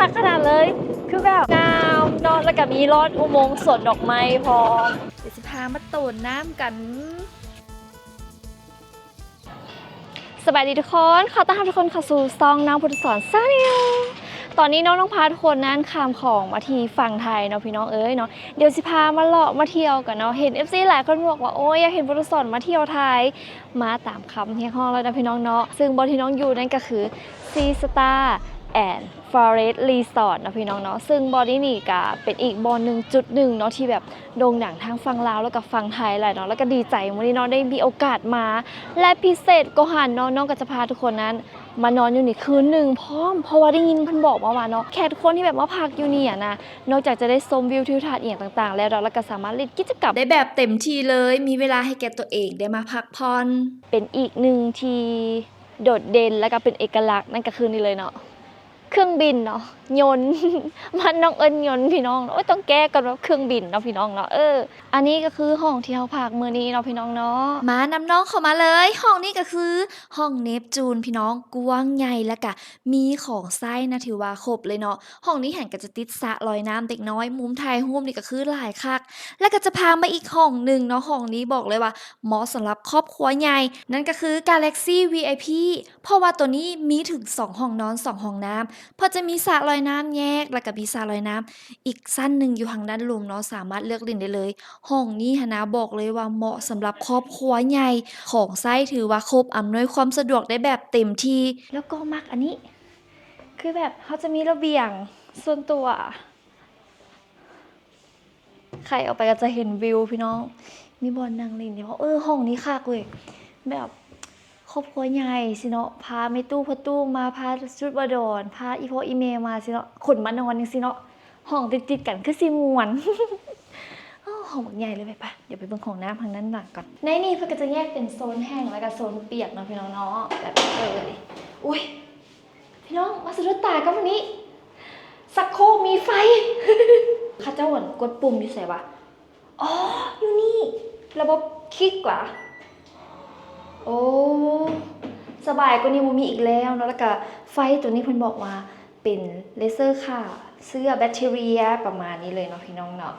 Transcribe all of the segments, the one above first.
คักขนาดเลย คือแบบงามนอนแล้วก็มีรอดอุโมงค์สวนดอกไม้พร้อมเดี๋ยวสิพามาโตนน้ำกัน สบายดีทุกคนขอต้อนรับทุกคนเข้าสู่ซองน้ำพุทธสอนซาเนียตอนนี้น้องน้องพาทุกคนนั้นข้ามของมาที่ฝั่งไทยเนาะพี่น้องเอ้ยเนาะเดี๋ยวสิพามาเลาะมาเที่ยวกันเนาะเห็น FC หลายคนบอกว่าโอ้ยอยากเห็นพุทธสอนมาเที่ยวไทย มาตามคำเที่ยห้องแล้วนะพี่น้องเนาะซึ่งบนที่น้องอยู่นั่นก็คือ Sea Star and Forest Resort นะพี่น้องเนาะซึ่งบอดี้นี่ก็เป็นอีกบอลหนึ่งจุดหนึ่งเนาะที่แบบโด่งดังทางฝั่งลาวแล้วก็ฝั่งไทยแหละเนาะแล้วก็ดีใจวันนี้เนาะได้มีโอกาสมา และพิเศษก็หันเนาะน้องก็จะพาทุกคนนั้นมานอนอยู่นี่คืนหนึ่งพร้อมเพราะว่าได้ยินเพิ่นบอกมาว่าเนาะแขกทุกคนที่แบบมาพักอยู่นี่อะนะนอกจากจะได้ชมวิวทิวทัศน์เอียงต่าง ๆ แล้วเราก็สามารถเล่นกิจกรรมได้แบบเต็มที่เลยมีเวลาให้แก่ตัวเองได้มาพักผ่อนเป็นอีกหนึ่งที่โดดเด่นและก็เป็นเอกลักษณ์นั่นก็คือนี่เลยเนาะ เครื่องบินเนาะยนต์มันน้องเอิญยนต์พี่น้องเนาะโอ้ยต้องแก้กันว่าเครื่องบินเนาะพี่น้องเนาะเอออันนี้ก็คือห้องที่เราพักมือนี้เนาะพี่น้องเนาะมานำน้องเข้ามาเลย ห้องนี้ก็คือ ห้องเนปจูนพี่น้องกว้างใหญ่แล้วก็มีของไส้นะถือว่าครบเลยเนาะห้องนี้แห่งก็จะติดสระลอยน้ำเด็กน้อยมุมไทยหุ้มนี่ก็คือหลายคัก แล้วก็จะพามาอีกห้องหนึ่งเนาะห้องนี้บอกเลยว่าเหมาะสำหรับครอบครัวใหญ่นั่นก็คือ Galaxy VIP เพราะว่าตัวนี้มีถึง 2 ห้องนอน 2 ห้องน้ำเพอจะมีสระลอยน้ำแยก แล้วก็มีสระลอยน้ำอีกสั้นหนึ่งอยู่ทางด้านลุมเนาะสามารถเลือกเล่นได้เลย ห้องนี้หนนะบอกเลยว่าเหมาะสำหรับครอบครัวใหญ่ของไส้ถือว่าครบอำนวยความสะดวกได้แบบเต็มที่ แล้วก็มักอันนี้ คือแบบเขาจะมีระเบียงส่วนตัว ใครออกไปก็จะเห็นวิวพี่น้อง มีบอลนางลินเดี๋ยวเออห้องนี้คักเว้ยแบบ ครอบครัวใหญ่สิเนาะพาไม่ตู้พอตู้มาพาชุดบดอนพาอีพออีเมลมาสิเนาะขนมานอนจังสิเนาะห้องติดๆกันคือสิมวนห้องบักใหญ่เลยไปปะเดี๋ยวไปเบิ่งของน้ำทางนั้นหลังก่อนในนี่เพื่อก็จะแยกเป็นโซนแห้งแล้วก็โซนเปียกเนาะพี่น้องเนาะแบบนี้เลยอุ้ยพี่น้องมาสะดุดตากับวันนี้สักโคกมีไฟข้าเจ้าหวนกดปุ่มอยู่ใส่ปะอ๋ออยู่นี่ระบบคลิกกว่า โอ้สบายกว่านี้มันมีอีกแล้วเนาะแล้วก็ไฟตัวนี้เพิ่นบอกว่าเป็นเลเซอร์ค่ะ เสื้อแบคทีเรียประมาณนี้เลยเนาะพี่น้องเนาะ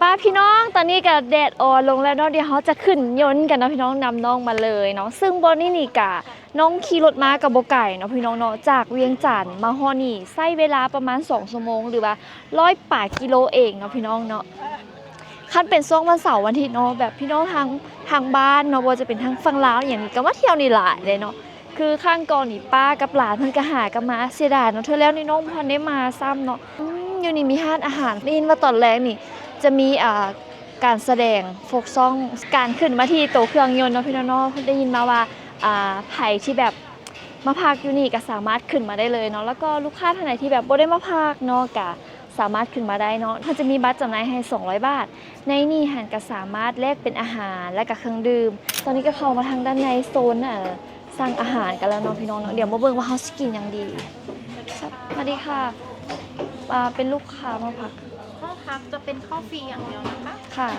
ป้าพี่น้องตอนนี้กับแดดอ่อนลงแล้วเนาะเดี๋ยวเขาจะขึ้นยนต์กันเนาะพี่น้องนำน้องมาเลยเนาะซึ่งบนนี่นี่กะน้องขี่รถมากับโบไก่เนาะพี่น้องเนาะจากเวียงจันทน์มาฮอนี่ใช้เวลาประมาณ2ชั่วโมงหรือว่าร้อยป่ากิโลเองเนาะพี่น้องเนาะ คันเป็นช่วงวันเสาร์วันอาทิตย์เนาะแบบพี่น้องทางทางบ้านเนาะบ่จะเป็นทางฝั่งลาวอย่างนี้ก็มาเที่ยวนี่หลายเลยเนาะคือข้างก่อนนี่ป้ากับหลานเพิ่นก็หากันมาเสียดายเนาะเธอแล้วนี่น้องบ่ทันได้มาซ้ำเนาะอืมอยู่นี่มีห้านอาหารได้ยินว่าตอนแรกนี่ จะมีอ่าการแสดงโฟกซองการขึ้นมาที่โตเครื่องยนต์เนาะพี่น้องเนาะเพิ่ได้ยินมาว่าอ่าไผที่แบบมาพักอยู่นี่ก็สามารถขึ้นมาได้เลยเนาะแล้วก็ลูกค้าท่านไหนที่แบบบ่ได้มาพักเนาะก็ สามารถขึ้นมาได้เนาะเขาจะมีบัตรจำหน่ายให้ 200 บาท ในนี่หันก็สามารถแลกเป็นอาหารและกับเครื่องดื่ม ตอนนี้ก็เข้ามาทางด้านในโซนน่ะสั่งอาหารกันแล้วเนาะพี่น้องเนาะเดี๋ยวมาเบิ่งว่าเขาสิกินหยังดีสวัสดีค่ะอ่าเป็นลูกค้ามาพักห้องพักจะเป็นข้าวฟรีอย่างเดียวนะคะค่ะ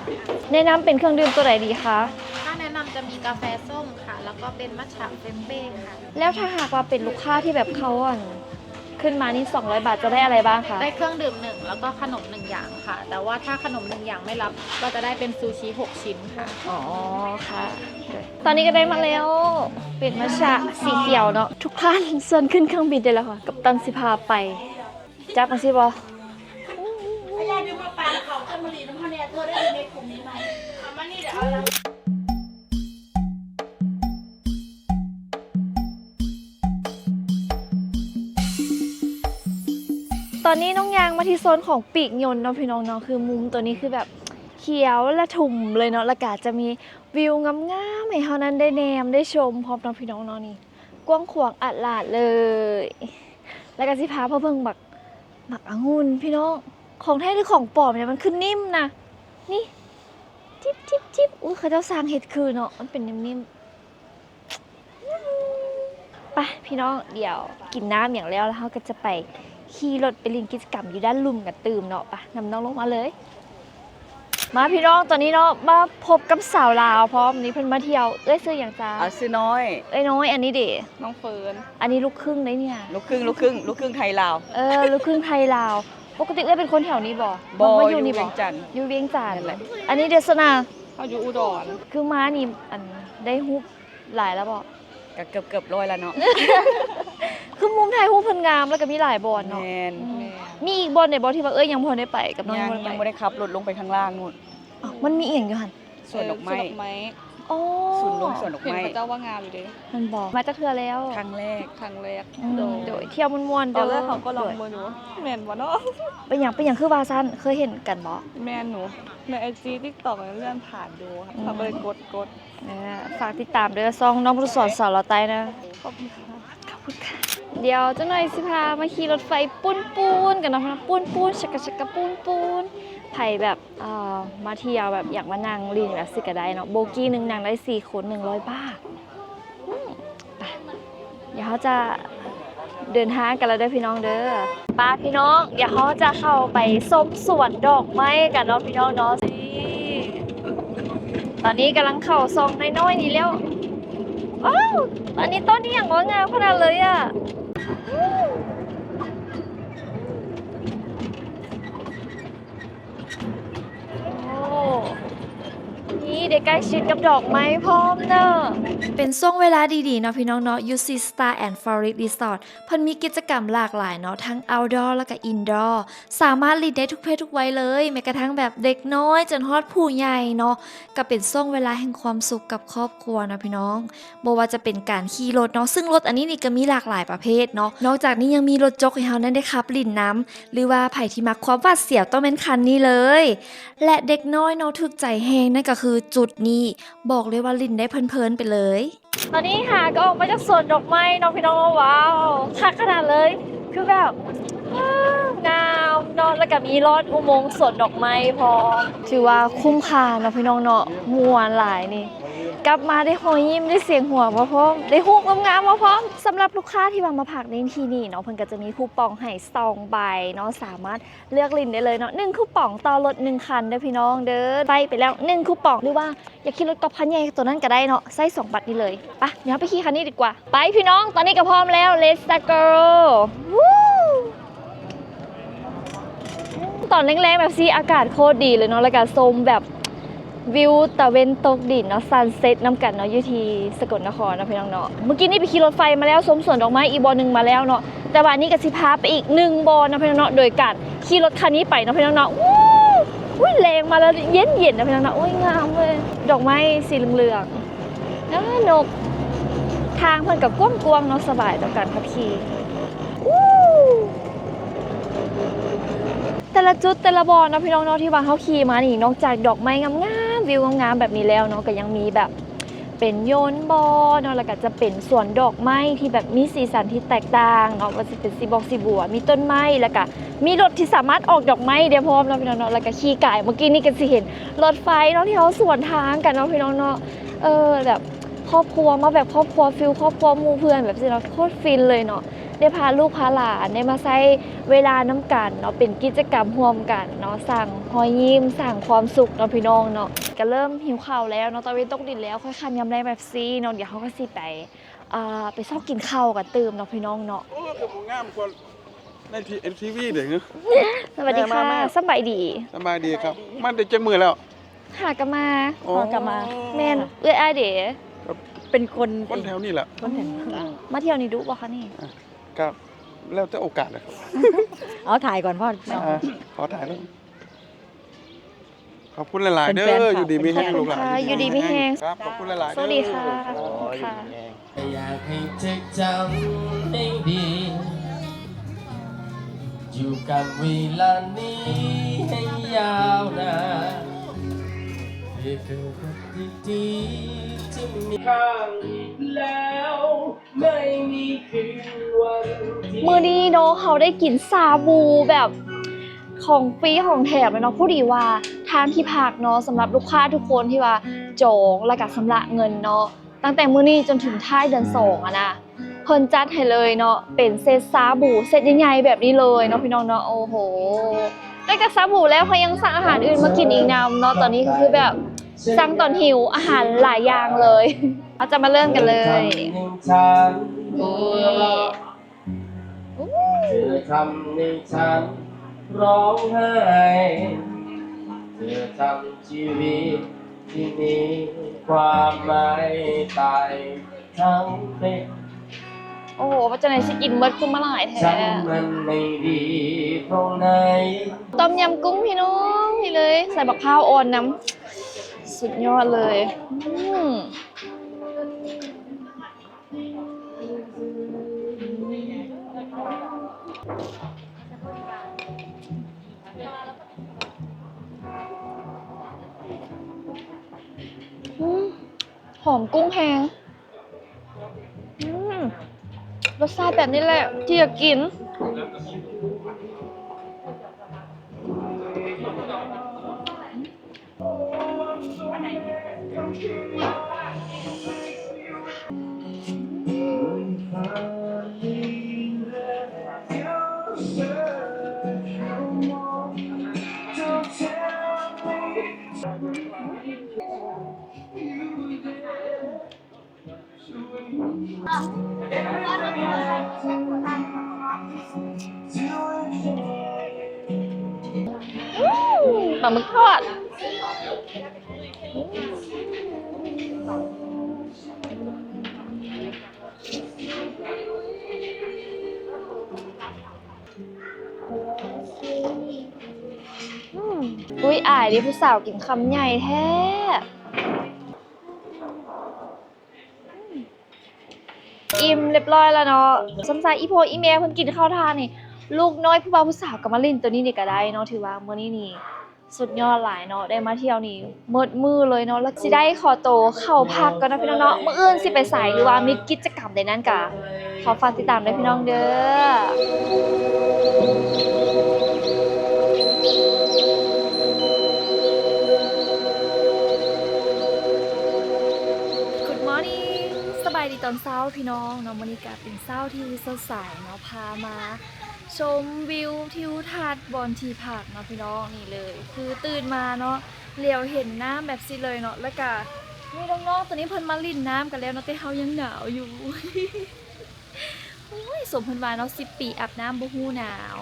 แนะนำเป็นเครื่องดื่มตัวไหนดีคะถ้าแนะนำจะมีกาแฟส้มค่ะ แล้วก็เป็นมัทฉะเฟรมเบ้ค่ะ แล้วถ้าหากว่าเป็นลูกค้าที่แบบเขาอ่อน ขึ้นมานี่ 200 บาทจะได้อะไรบ้างคะ ได้เครื่องดื่มหนึ่งแล้วก็ขนมหนึ่งอย่างค่ะ แต่ว่าถ้าขนมหนึ่งอย่างไม่รับ ก็จะได้เป็นซูชิหกชิ้นค่ะ อ๋อค่ะ ตอนนี้ก็ได้มาแล้ว เป็นมัชชะสีเขียวเนาะทุกท่านส่วนขึ้นเครื่องบินได้แล้วค่ะ กับตันสิพาไปจับมาสิบออาจารย์ดูมาปางเขาขึ้นมาลีน้ำพันเนี่ยเธอได้อยู่ในกลุ่มนี้ไหมเอามานี่เดี๋ยวเอาละ อนนี้น้องยางมาที่โซนของปีกยนต์เนาะพี่น้องเนาะคือมุมตัวนี้คือแบบเขียวและทุ่มเลยเนาะแล้วก็จะมีวิวงามๆให้เฮานั้นได้แนมได้ชมพร้อมเนาะพี่น้องเนาะนี่กว้างขวางอัดลาดเลย แล้วก็สิพาพ่อเพิ่งบักหมักองุ่นพี่น้องของแท้หรือของปลอมเนี่ยมันคือนิ่มนะนี่จิบจิบจิบอุ้ยเขาเจ้าสร้างเห็ดคือเนาะมันเป็นนิ่มๆไปพี่น้องเดี๋ยวกินน้ำอย่างแล้วแล้วเราก็จะไป ขี่รถไปเล่นกิจกรรมอยู่ด้านลุ่มกันตื่มเนาะปะนำน้องลงมาเลย มาพี่น้องตอนนี้เนาะมาพบกับสาวลาวพร้อมนี้เพิ่นมาเที่ยวเอ้ยซื้ออย่างจ้าอาซื้อน้อย เอ้ยน้อยอันนี้เด๋น้องเฟิร์นอันนี้ลูกครึ่งได้เนี่ย ลูกครึ่งลูกครึ่งลูกครึ่งไทยลาว เออลูกครึ่งไทยลาวปกติเอ้ยเป็นคนแถวนี้บ่บอมาออยู่ยู่นี่เวีบ่ยงจันทน์อยู่เวียงจันทนั่น์นแหละอันนี้เดษนาเขาอยู่อุดร คือม้านี่อันได้ฮุบหลายแล้วบ่ ก็เกือบเกือบร้อยแล้วเนาะคือมุมไทยฮุบเพิ่นงามแล้วก็มีหลายบอนแมเนาะนอืมมีอีกบอนไหนบ่ที่ว่าเอ้ยยังบ่ทันได้ไปกับน้องยังบ่ยังได้ไม่ไปได้ขับรถลงไปข้างล่างนู่นอ้าวมันมีอีหยังอยู่หั่นสวนดอกไม้เสวนดอกไม้อ๋อศูนย์รวมสวนดอกเห็นไม้พระเจ้าว่างามอยู่เด้มันบอกมาจากเทือแล้วครั้งแรก ครั้งแรกอืมโดยเที่ยวม่วนๆตอนแรกด้เขาก็ลองโดยมือหนูแมนวะเนาะเป็นอย่างเป็นอย่างคือวาซันเคยเห็นกันบ่ แมนหนูในไอจีทิกตอกเลื่อนผ่านดูค่ะอืมเขาก็เลยกดกดเออ ฝากติดตามเด้อซองน้องผู้สอนสอนเราไตนะขอบคุณค่ะขอบคุณค่ะเดี๋ยวเจ้าหน่อยสิพามาขี่รถไฟปูนปูนๆกันเนาะปูนปูนชักกะชักกะปูนปูนไผ่แบบเอ่อมาเที่ยวแบบอยากมานั่งลินแบบสิกระไดเนาะโบกี้หนึ่งนั่งได้สี่คนหนึ่งร้อยบาทอืมไปเดี๋ยวเขาจะเดินทางกันแล้วเด้อพี่น้องเด้อป้าพี่น้อง เดี๋ยวเขาจะเข้าไปส้มสวนดอกไม้กันเนาะพี่น้องเนาะนี่ ตอนนี้กำลังเข่าซองน้อยๆนี่แล้วว้าวอันนี้ต้นนี้อย่างงดงามขนาดเลยอะโอ้นี่เด็กใกล้ชิดกับดอกไม้พร้อมเนอะ เป็นช่วงเวลาดีๆเนาะพี่น้องเนาะ UC Star and Forest Resort เพิ่นมีกิจกรรมหลากหลายเนาะทั้ง outdoor แล้วก็ indoor สามารถรีดได้ทุกเพศทุกวัยเลยแม้กระทั่งแบบเด็กน้อยจนฮอดผู้ใหญ่เนาะก็เป็นช่วงเวลาแห่งความสุขกับครอบครัวนะพี่น้องบ่ว่าจะเป็นการขี่รถเนาะซึ่งรถอันนี้นี่ก็มีหลากหลายประเภทเนาะนอกจากนี้ยังมีรถจกให้เฮานั้นได้ขับลิ่นน้ำหรือว่าไผ่ที่มักความวาดเสียวต้องเป็นคันนี้เลย และเด็กน้อยเนาะถึกใจแฮงนั่นก็คือจุดนี้บอกเลยว่าลิ่นได้เพลินๆไปเลยตอนนี้ค่ะก็ออกมาจากสวนดอกไม้เนาะพี่น้องว้าวคักขนาดเลย คือแบบว้าวงามเนาะแล้วก็มีรอดอุโมงค์สวนดอกไม้พร้อมถือว่าคุ้มค่าเนาะพี่น้องเนาะมวนหลายนี่ กลับมาได้หอยยิ้มได้เสียงหัวมาพร้อมได้หูกงามมาพร้อมสำหรับลูกค้าที่มามาพักในที่นี่เนาะเพิ่นก็จะมีคูปองให้สองใบเนาะสามารถเลือกลิ้นได้เลยเนาะหนึ่งคูปองต่อรถหนึ่งคันเด้อพี่น้องเด้อไปไปแล้วหนึ่งคูปองหรือว่าอยากขี่รถกอล์ฟคันใหญ่ตัวนั้นก็ได้เนาะใส่สองบัตรนี่เลยไปะเดี๋ยวไปขี่คันนี้ดีกว่า ไปพี่น้องตอนนี้ก็พร้อมแล้ว let's go วู้ตอนแรงๆแบบซีอากาศโคตรดีเลยเนาะแล้วก็ชมแบบ วิวตะเวนตกดินเนาะซันเซ็ตน้ำกันเนาะอยู่ที่สกลนครเนาะพี่น้องเนาะเมื่อกี้นี่ไปขี่รถไฟมาแล้วสมสวนดอกไม้อีบอหนึ่งมาแล้วเนาะแต่วันนี้ก็สิพาไปอีกหนึ่งบอเนาะพี่น้องเนาะโดยการขี่รถคันนี้ไปเนาะพี่น้องเนาะวู้อุ้ยแรงมาแล้วเย็นเย็นนะพี่น้องเนาะอุ้ยงามเลยดอกไม้สีเหลืองๆแล้วนก ทางเพิ่นกับกว้างๆเนาะสบายต่อการขับขี่แต่ละจุดแต่ละบอลนะพี่น้องเนาะที่ว่าเขาขี่มานี่นอกจากดอกไม้งาม วิวงามๆแบบนี้แล้วเนาะก็ยังมีแบบเป็นโยนบอเนาะแล้วก็จะเป็นสวนดอกไม้ที่แบบมีสีสันที่แตกต่างเนาะว่าจะเป็นสีบอกสีบัว มีต้นไม้แล้วก็มีรถที่สามารถออกดอกไม้เดียวพร้อมเนาะพี่น้องเนาะแล้วก็ขี่ไก่เมื่อกี้นี่ก็สิเห็นรถไฟเนาะที่เขาสวนทางกันเนาะพี่น้องเนาะเออแบบครอบครัวมาแบบครอบครัวฟิลครอบครัวมูเพื่อนแบบนี้เนาะโคตรฟินเลยเนาะ ได้พาลูกพาหลานได้มาใช้เวลาน้ำกันเนาะเป็นกิจกรรมร่วมกันเนาะสั่งหอยยิ้มสั่งความสุขเนาะพี่น้องเนาะก็เริ่มหิวข้าวแล้วเนาะตะเวนตกดินแล้วค่อยคันยำแรงแบบซีเนาะเดี๋ยวเขาก็สิไปอ่าไปชอบกินข้าวกันตื่มเนาะพี่น้องเนาะโอ้คือผมงามกว่าในทีเอ็นทีวีเด็กเนอะสวัสดีค่ะมามาสบายดีสบายดีครับ มันได้เจ็บมือแล้วหากนมาโอ้กลับมาแม่นเอื้ออายเด๋เป็นคนคนแถวนี้แหละคนเห็นมาเที่ยวนี่ดุบ่คะนี่ ครับแล้วแต่โอกาสเลยครับเอาถ่ายก่อนพ่ออ่าขอถ่ายแล้วขอบคุณหลาย ๆเป็นเด้แฟนคลัอบอยู่ดีมีแห้งลูกหลานค่ะอยู่ดีมีแฮง ครับขอบคุณหลาย ๆสวัสดีค่ะขอบคุณค่ะ อยากให้เธอจำให้ดี อยู่กับเวลานี้ให้ยาวนานเพื่อเกิดวันดีๆที่มีข้างแล้ว ไม่มีคืนวันที่มือนี้เนาะเขาได้กินซาบูแบบของฟรีของแถมเลยเนาะผู้ดีว่าทางที่พักเนาะสำหรับลูกค้าทุกคนที่ว่าจองและก็สำระเงินเนาะตั้งแต่มื้อนี้จนถึงท้ายเดือนสองอะนะเพิ่นจัดให้เลยเนาะเป็นเซตซาบูเซตใหญ่ๆแบบนี้เลยเนาะพี่น้องเนาะโอ้โหไปนอกจากซาบูแล้วเขายังสั่งอาหารอื่นมากินอีกนำเนาะตอนนี้ก็คือแบบ สั่งตอนหิวอาหารหลายอย่างเลย เราจะมาเริ่มกันเลยฉันนี่อู้เธอทำให้ฉันร้องไห้เธอทำชีวิตที่มีความหมายตายทั้งเป็นโอ้โหว่าจะไหนสิกินเบิร์ดคือมาหลายฉัแท้นมันไม่ดีตรงไหนต้มยำกุ้งพี่น้องนี่เลย ใส่บักพร้าวอ่อนน้ำ สุดยอดเลยหอมกุ้งแห้งรสชาติแบบนี้แหละที่อยากกิน หมึกทอดอุ้ยอายดิผู้สาวกินคำใหญ่แท้อิ่มเรียบร้อยแล้วเนาะสงสัยอีโพอีเมลเพิ่นกินข้าวทานนี่ ลูกน้อยผู้บ่าวผู้สาวกับมาลินตัวนี้นี่ก็ได้เนาะถือว่ามื้อนี้นี่ สุดยอดหลายเนาะได้มาเที่ยวนี่หมดมือเลยเนาะแล้วสิได้ขอโตวเข้าพักก่อนนะพี่น้องเนาะมื้ออื่นสิไปไสหรือว่ามีกิจกรรมใดนั้นกะขอฝากติดตามด้วยพี่น้องเด้อ Good morning สบายดีตอนเช้าพี่น้องเนาะมื้อนี้ก็เป็นเช้าที่สดใสเนาะพามา ชมวิวทิวทัศน์บนที่พักเนาะพี่น้องนี่เลย คือตื่นมาเนาะเหลียวเห็นน้ำแบบสิเลยเนาะแล้วก็มีน้องๆตัวนี้เพิ่นมาลิ่นน้ำกันแล้วเนาะแต่เฮายังหนาวอยู่โอ้ยสมเพิ่นว่าเนาะ10ปีอาบน้ำบ่ฮู้หนาว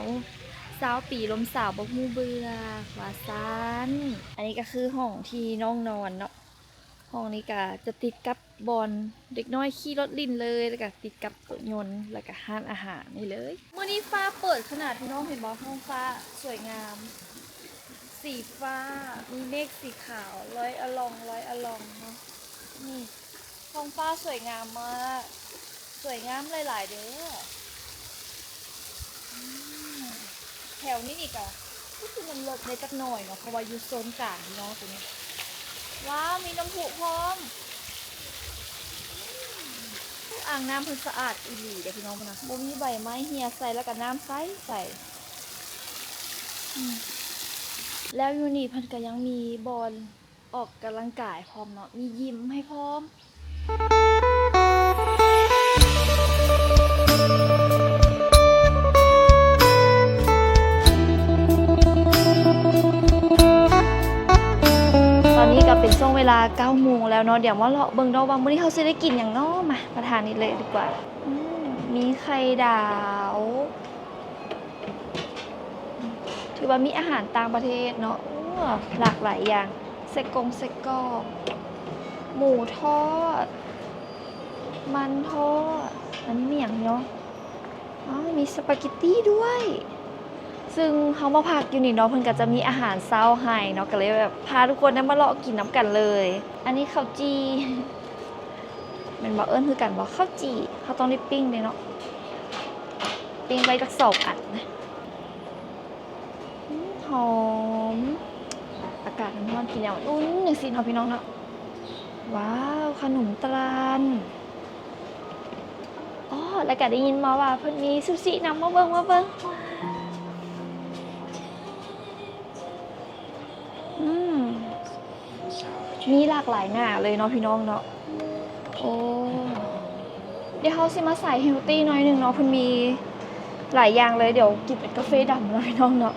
สาวปีลมสาวบ่ฮู้เบื่อว่าซันอันนี้ก็คือห้องที่น้องนอนเนาะ ห้องนี้ก็จะติดกับบอลเด็กน้อยขี่รถลินเลยแล้วก็ติดกับรถยนต์แล้วก็ห้านอาหารนี่เลยมื่อนี้ฟ้าเปิดขนาดพี่น้องเห็นบอห้องฟ้าสวยงาม สีฟ้ามีเมฆสีขาวร้อยอลองร้อยอลองเนาะนี่ห้องฟ้าสวยงามมากสวยงามหลายๆเด้อแถวนี้อีกอะก็คือมันลดในจักหน่อยเนาะเพราะว่าอยู่โซนกลางพี่น้องตรงนี้ ว้าว มีน้ำพุพร้อมอ่างน้ำเพิ่นสะอาดอีหลีเดี๋ยวพี่น้องมานะบ่มีใบไม้เหี่ยใส่แล้วก็น้ำใสใส่แล้วยูนี่พันก็ยังมีบอลออกกำลังกายพร้อมเนาะมียิมให้พร้อม ก็เป็นช่วงเวลาโมงแล้วเนาะเดี๋ยวมาเลาเบิ่งเนาะว่ามื้อนี้เขาสิได้กินหยังนาะมาประทานนี้เลยดีกว่าอืมมีไข่ดาว ถือว่ามีอาหารต่างประเทศเนาะอ้อหลากหลายอย่างเสกงเสกกรอกหมูทอด มันทอดอันนี้มีอย่างเนาะอ๋อมีสปาเกตตี้ด้วย ซึ่งเขามาพักอยู่นี่เนาะเพิ่นก็จะมีอาหารเช้าให้เนาะก็เลยแบบพาทุกคนได้มาเลาะกินน้ำกันเลย อันนี้ข้าวจีแมันบอกเอิ้นคือกันบอกข้าวจีเขาต้องได้ปิ้งเลยเนาะปิ้งไว้จักสองอันนะหอมอากาศมันร้อนกินอย่างอุ่นอย่างสิเนาะพี่น้องเนาะว้าวขนมตาลอ๋อแล้วก็ได้ยินมาว่าเพิ่นมีซูชินำมาเบิ่งมาเบิ่ง มีหลากหลายหน้าเลยเนาะพี่น้องเนาะโอ้เดี๋ยวเขาสิมาใส่เฮลตี้น้อยหนึ่งเนาะเพิ่นมีหลายอย่างเลยเดี๋ยวกินเป็นกาแฟดำเนาะพี่น้องเนาะ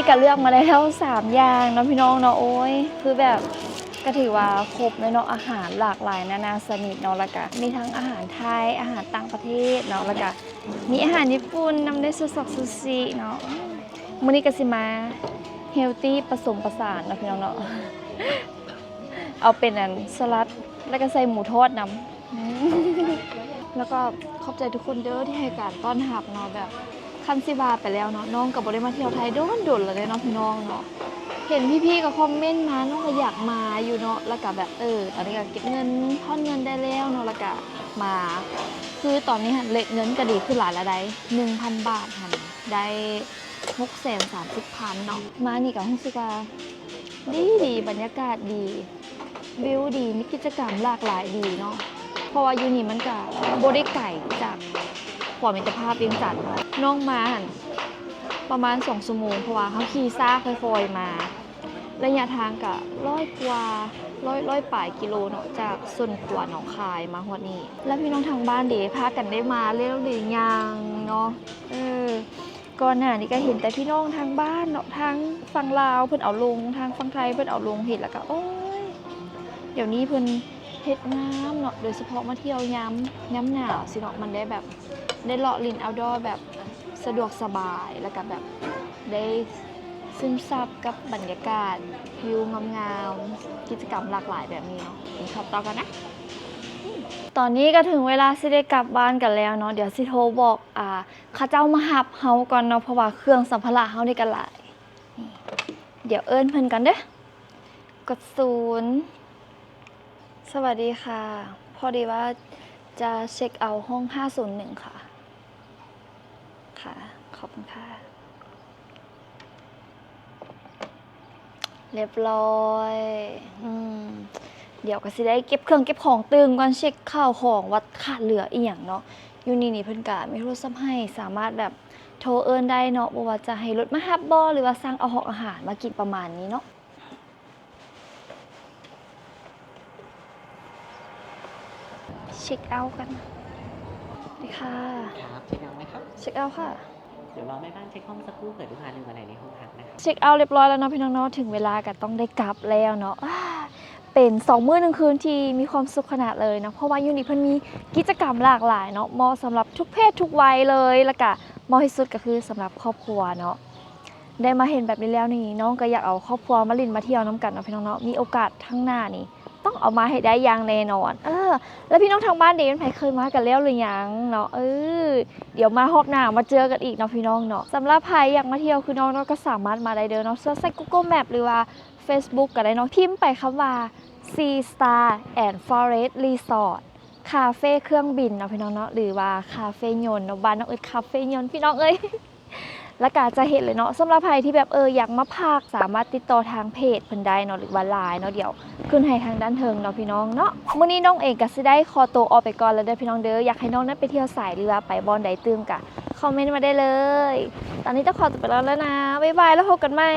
นนี้ก็เลือกมาได้แล้วสามอย่างเนาะพี่น้องเนาะโอ้ยคือแบบก็ถือว่าครบเลยเนาะอาหารหลากหลายนานาชนิดเนาะแล้วก็มีทั้งอาหารไทยอาหารต่างประเทศเนาะแล้วก็มีอาหารญี่ปุ่นนำได้ซูซอกซูชิเนาะมื้อนี้ก็สิมาเฮลตี้ผสมผสานเนาะพี่น้องเนาะเอาเป็นอันสลัดแล้วก็ใส่หมูทอดนำแล้วก็ขอบใจทุกคนเด้อที่ให้การต้อนรับเนาะแบบ คันซิบาไปแล้วเนาะน้องกับบได้มาเที่ยวไทยโดนโดนๆเลยเนาะพี่น้องเนาะเห็นพี่ๆก็คอมเมนต์มาน้องก็อยากมาอยู่เนาะแล้วก็แบบเออตอนนี้ก็เก็บเงินทอนเงินได้แล้วเนาะแล้วก็มา คือตอนนี้หันเลทเงินก็ดีขึ้นหลายละได้หนึ่งพันบาทหันได้หกแสนสามสิบพันเนาะมานี่ก็รู้สึกว่าดีดีบรรยากาศดีวิวดีมีกิจกรรมหลากหลายดีเนาะเพราะว่าอยู่นี่มันก็บได้ไก่จาก ขวามิตรภาพเวียงจันทน์น้องมาหันประมาณ2ชั่วโมงเพราะว่าเขาขี่ซ่าค่อยๆมา ระยะทางก็ร้อยกว่าร้อยร้อยป่ายกิโลเนาะจากส่วนขวาหนองคายมาหัวนี้ แล้วพี่น้องทางบ้านเดพากันได้มาเร็วหรือยังเนาะเออก่อนหน้านี้ก็เห็นแต่พี่น้องทางบ้านเนาะทางฝั่งลาวเพิ่นเอาลงทางฝั่งไทยเพิ่นเอาลงเห็นแล้วก็โอ้ยเดี๋ยวนี้เพิ่นเฮ็ดงามเนาะโดยเฉพาะมาเที่ยวย้ำย้ำหนาวสิเนาะมันได้แบบ ได้เลาะลินเอาดอแบบสะดวกสบายแล้วก็แบบได้ซึมซับกับบรรยากาศวิวงามๆกิจกรรมหลากหลายแบบนี้เนาะนี่ขับต่อกันนะ ตอนนี้ก็ถึงเวลาสิได้กลับบ้านกันแล้วเนาะเดี๋ยวสิโทรบอกอ่าข้าเจ้ามาหับเฮาก่อนเนาะเพราะว่าเครื่องสัมภาระเฮานี่ก็หลายนี่เดี๋ยวเอิ้นเพิ่นกันเด้อกดศูนย์สวัสดีค่ะ พอดีว่าจะเช็คเอาห้อง 501 ค่ะ ค่ะ ขอบคุณค่ะ เรียบร้อยอืมเดี๋ยวก็สิได้เก็บเครื่องเก็บของตึงก่อนเช็คข้าวของวัดขาดเหลืออีหยังเนาะอยู่นี่นี่เพิ่นกะมีโทรศัพท์ให้สามารถแบบโทรเอิ้นได้เนาะบ่ว่าจะให้รถมาฮับบ่หรือว่าสั่งเอาหอกอาหารมากินประมาณนี้เนาะเช็คเอาท์กัน ดีค่ะ ครับเช็คเอาท์ไหมครับ เช็คเอาท์ค่ะ เดี๋ยวรอแม่บ้านเช็คห้องสักครู่เผื่อลูกค้าลืมอะไรในห้องพักนะครับเช็คเอาท์เรียบร้อยแล้วเนาะพี่น้องเนาะถึงเวลาก็ต้องได้กลับแล้วเนาะอ่าเป็นสองมื้อหนึ่งคืนที่มีความสุขขนาดเลยเนาะเพราะว่ายูนิเพิ่นมีกิจกรรมหลากหลายเนาะเหมาะสำหรับทุกเพศทุกวัยเลยแล้วก็เหมาะที่สุดก็คือสำหรับครอบครัวเนาะได้มาเห็นแบบนี้แล้วนี่น้องก็อยากเอาครอบครัวมาลินมาเที่ยวน้ำกันเนาะพี่น้องเนาะมีโอกาสทั้างหน้านี่ ต้องเอามาให้ได้อย่างแน่นอน เออ แล้วพี่น้องทางบ้านเดนไผเคยมากันแล้วหรือยังเนาะ เออ เดี๋ยวมาฮอบหน้ามาเจอกันอีกเนาะพี่น้องเนาะสำหรับใครอยากมาเที่ยวคือน้องเนาก็สามารถมาได้เด้อเนาะเสิร์ชใส่ Google Map หรือว่า Facebook ก็ได้เนาะ พิมพ์ไปคำว่า Sea Star and Forest Resort คาเฟ่เครื่องบินเนาะพี่น้องเนาะหรือว่าคาเฟ่ยนต์เนาะบ้านน้องเอิดคาเฟ่ยนต์พี่น้องเอ้ย และกาจะเห็นเลยเนาะสำหรับใครที่แบบเอออยากมาพักสามารถติดต่อทางเพจเพิ่นได้เนาะหรือว่าไลน์เนาะเดี๋ยวขึ้นให้ทางด้านเทิงเนาะพี่น้องเนาะมื้อนี้น้องเองก็สิได้ขอตัวออกไปก่อนแล้วเด้อพี่น้องเด้ออยากให้น้องนั้นไปเที่ยวสายหรือว่าไปบอนใดตื้มกะคอมเมนต์มาได้เลย ตอนนี้ต้องขอตัวไปแล้วแล้วนะบ๊ายบายแล้วพบกันใหม่